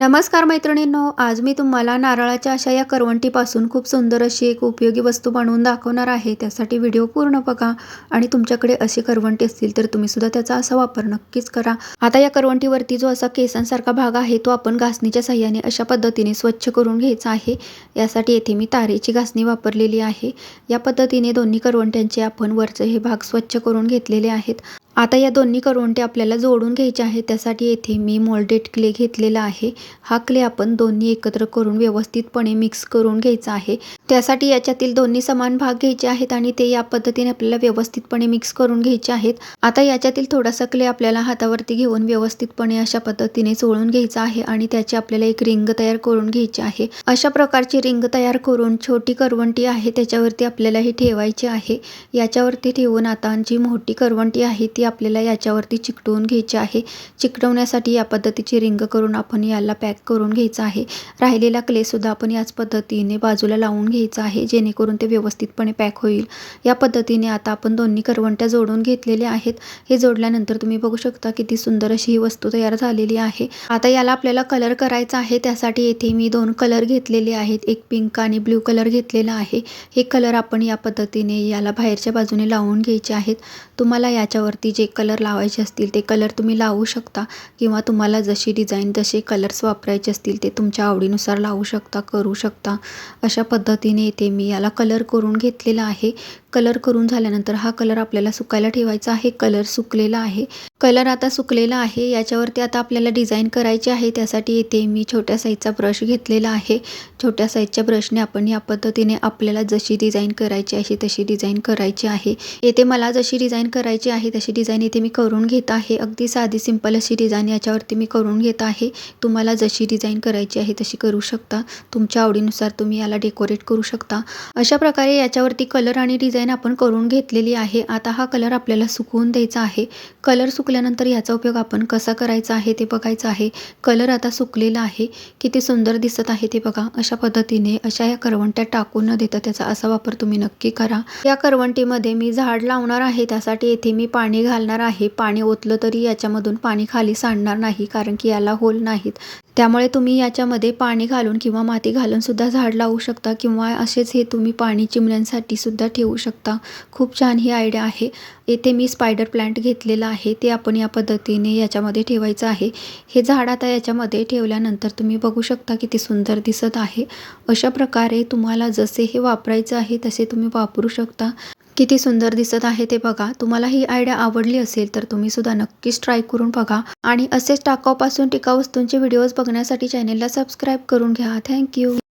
नमस्कार मैत्रिणींनो आज मी तुम्हाला नारळाच्या अशा या करवंटीपासून खूप सुंदर अशी एक उपयोगी वस्तू बनवून दाखवणार आहे. त्यासाठी व्हिडिओ पूर्ण बघा आणि तुमच्याकडे अशी करवंटी असतील तर तुम्ही सुद्धा त्याचा असा वापर नक्कीच करा. आता या करवंटीवरती जो असा केसांसारखा भाग आहे तो आपण घासणीच्या साह्याने अशा पद्धतीने स्वच्छ करून घ्यायचा आहे. यासाठी येथे मी तारेची घासणी वापरलेली आहे. या पद्धतीने दोन्ही करवंट्यांचे आपण वरचे हे भाग स्वच्छ करून घेतलेले आहेत. आता या दोन्ही करवंटे आपल्याला जोडून घ्यायचे आहेत. त्यासाठी येथे मी मोल्डेड क्ले घेतलेला आहे. हा क्ले आपण दोन्ही एकत्र करून व्यवस्थितपणे मिक्स करून घ्यायचा आहे. त्यासाठी याच्यातील दोन्ही समान भाग घ्यायचे आहेत आणि ते या पद्धतीने आपल्याला व्यवस्थितपणे मिक्स करून घ्यायचे आहेत. आता याच्यातील थोडासा क्ले आपल्याला हातावरती घेऊन व्यवस्थितपणे अशा पद्धतीने चोळून घ्यायचा आहे आणि त्याची आपल्याला एक रिंग तयार करून घ्यायची आहे. अशा प्रकारची रिंग तयार करून छोटी करवंटी आहे. त्याच्यावरती आपल्याला ही ठेवायची आहे. याच्यावरती ठेवून आता जी मोठी करवंटी आहे ती आपल्याला याच्यावरती चिकटवून घ्यायचे आहे. चिकटवण्यासाठी या पद्धतीची रिंग करून आपण याला पॅक करून घ्यायचा आहे. राहिलेला क्लेसुद्धा आपण याच पद्धतीने बाजूला लावून घ्यायचा आहे जेणेकरून ते व्यवस्थितपणे पॅक होईल. या पद्धतीने आता आपण दोन्ही करवंट्या जोडून घेतलेल्या आहेत. हे जोडल्यानंतर तुम्ही बघू शकता किती सुंदर अशी ही वस्तू तयार झालेली आहे. आता याला आपल्याला कलर करायचा आहे. त्यासाठी येथे मी दोन कलर घेतलेले आहेत. एक पिंक आणि ब्ल्यू कलर घेतलेला आहे. हे कलर आपण या पद्धतीने याला बाहेरच्या बाजूने लावून घ्यायचे आहेत. तुम्हाला याच्यावरती जे कलर लावायचे असतील ते कलर तुम्ही लावू शकता. किंवा तुम्हाला जशी डिझाईन जसे कलर्स वापरायचे असतील ते तुमच्या आवडीनुसार लावू शकता करू शकता. अशा पद्धतीने इथे मी याला कलर करून घेतलेला आहे. कलर करून झाल्यानंतर हा कलर आपल्याला सुकायला ठेवायचा आहे. कलर सुकलेला आहे. कलर आता सुकलेला आहे. याच्यावरती आता आपल्याला डिझाईन करायची आहे. त्यासाठी इथे मी छोट्या साईजचा ब्रश घेतलेला आहे. छोट्या साईजच्या ब्रशने आपण या पद्धतीने आपल्याला जशी डिझाईन करायची आहे तशी डिझाईन करायची आहे. येथे मला जशी डिझाईन करायची आहे तशी डिझाईन इथे मी करून घेत आहे. अगदी साधी सिंपल अशी डिझाईन याच्यावरती मी करून घेत आहे. तुम्हाला जशी डिझाईन करायची आहे तशी करू शकता. तुमच्या आवडीनुसार तुम्ही याला डेकोरेट करू शकता. अशा प्रकारे याच्यावरती कलर आणि डिझाईन आपण करून घेतलेली आहे. आता हा कलर आपल्याला सुकवून द्यायचा आहे. कलर सुकल्यानंतर याचा उपयोग आपण कसा करायचा आहे ते बघायचं आहे. कलर आता सुकलेला आहे. किती सुंदर दिसत आहे ते बघा. अशा पद्धतीने अशा या करवंट्या टाकून न देता त्याचा असा वापर तुम्ही नक्की करा. या करवंटीमध्ये मी झाड लावणार आहे. त्यासाठी येथे मी पाणी घालणार आहे. पाणी ओतलं तरी याच्यामधून पाणी खाली सांडणार नाही कारण की याला होल नाहीत. त्यामुळे तुम्ही याच्यामध्ये पाणी घालून किंवा माती घालून सुद्धा झाड लावू शकता किंवा असेच हे तुम्ही पाणी चिमण्यांसाठी सुद्धा ठेवू शकता. खूप छान ही आयडिया आहे. येथे मी स्पायडर प्लांट घेतलेला आहे. ते आपण या पद्धतीने याच्यामध्ये ठेवायचं आहे. हे झाड आता याच्यामध्ये ठेवल्यानंतर तुम्ही बघू शकता किती सुंदर दिसत आहे. अशा प्रकारे तुम्हाला जसे हे वापरायचं आहे तसे तुम्ही वापरू शकता. किती सुंदर दिसत आहे ते बघा. तुम्हाला ही आयडिया आवडली असेल तर तुम्ही सुद्धा नक्कीच ट्राय करून बघा. आणि असेच टाकाऊपासून टिकाऊ वस्तूंचे व्हिडिओज बघण्यासाठी चॅनेलला सबस्क्राईब करून घ्या. थँक्यू